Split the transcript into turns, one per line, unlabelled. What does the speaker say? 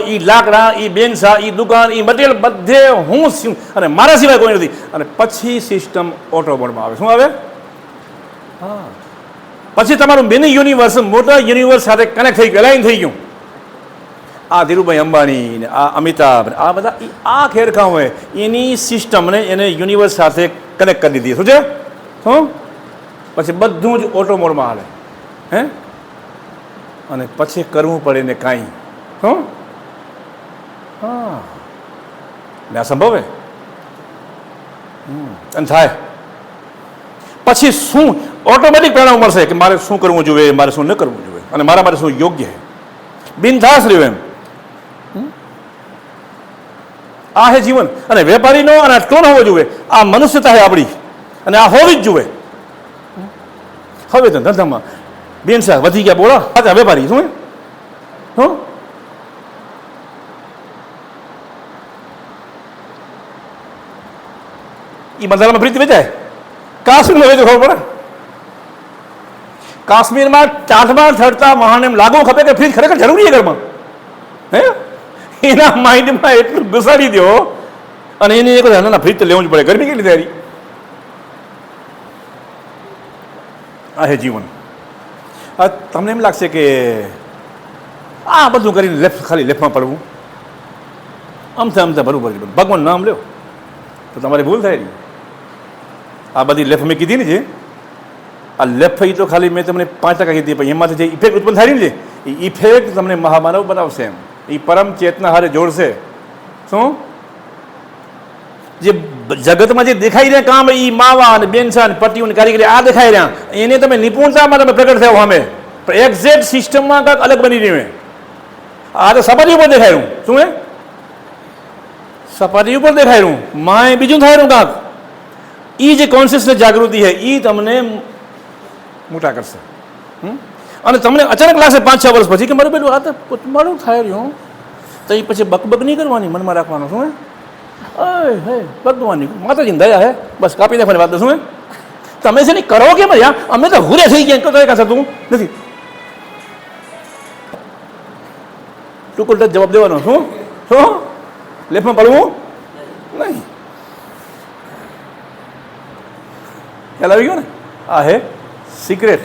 ઈ લાકડા ઈ બેનસા ઈ દુકાન ઈ મટીરિયલ બધે હું છું અને મારા સિવાય કોઈ નથી. અને પછી સિસ્ટમ ઓટો મોડમાં આવે. શું આવે? હા. પછી તમારું મિની યુનિવર્સ મોટા યુનિવર્સ સાથે કનેક્ટ થઈ ગયું લાઈન થઈ ગયું. આ ધીરુભાઈ અંબાણી ને આ અમિતાભ આ બધા આ ખેરખા હોય એની સિસ્ટમને એને યુનિવર્સ સાથે કનેક્ટ કરી દીધી. શું છે? શું? પછી બધું જ ઓટો મોડમાં હાલે. હે? અને પછી કરવું પડે ને કાંઈ. શું? હા. ને આ સંભવ. અને થાય. પછી શું? ઓટોમેટિક પ્રેરણા મળશે કે મારે શું કરવું જોઈએ, મારે શું ન કરવું જોઈએ? અને મારા માટે શું યોગ્ય છે? બિનધાસ રહ્યું એમ? આ હે જીવન. અને વેપારીનો અને ટોન હોવો જોઈએ. આ મનુષ્યતા હે આપણી. અને આ હોવી જ જોઈએ? હવે તો ધંધામાં. બેન સાહેબ, વધી ગયા, બોલો. વેપારી, શું હે? હં? એ બંધારામાં પ્રીતિ વેચાય? કાશ્મીરમાં વેચો ખબર પડે? કાશ્મીરમાં ચાંદમાં ચડતા વાહન એમ લાગવું ખપે કે ફ્રીજ ખરેખર જરૂરી છે ઘરમાં? હે? એના માઇન્ડમાં એટલું ઘુસાડી દો અને એની એક ના ફ્રીજ તો લેવું જ પડે. ગરમી કેટલી તૈયારી આ હે જીવન. તમને એમ લાગશે કે આ બધું કરીને લેફ્ટ ખાલી લેફ્ટમાં પડવું? આમ આમથે ભરવું પડે ભગવાન નામ લ્યો. તો તમારી ભૂલ થાય. આ બધી લેફ મેં કીધી ને જે, આ લેફ એ તો ખાલી મેં તમને પાંચ ટકા કીધી, પણ એમાંથી જે ઇફેક્ટ ઉત્પન્ન થાય ને એ ઇફેક્ટ તમને મહામાનવ બનાવશે એમ. એ પરમ ચેતના હારે જોડશે. શું? જે જગતમાં જે દેખાઈ રહ્યા કામ એ માવા અને બેનસા અને પતિઓ અને કારીગરી આ દેખાઈ રહ્યા. એને તમે નિપુણતામાં તમે પ્રગટ થયો અમે પણ એક્ઝેક્ટ સિસ્ટમમાં કાંઈક અલગ બની રહ્યું. આ તો સપાટી ઉપર દેખાયું. શું એ? સપાટી ઉપર દેખાયું. માય બીજું થાય રહ્યું કાંક. એ જે કોન્શિયસનેસ જાગૃતિ છે એ તમને મોટા કરશે? અને તમને અચાનક લાગશે પાંચ, છ વર્ષ પછી કે મારું પેલું આ તો મારું થાય રહ્યું તો એ પછી બકબક નહીં કરવાની, મનમાં રાખવાનું, શું, હે? હે ભગવાનની માતાજીની દયા, હે? બસ, કાપી નાખવાની વાત શું હે? તમે છે ને કરો કેમ યાર અમે તો હુરે થઈ ગયા તો કાંઈ થતું નથી. ટૂંકો જવાબ દેવાનો, શું? શું લેફમાં પડવું? નહીં. ખ્યાલ આવી ગયો ને આ હે સિક્રેટ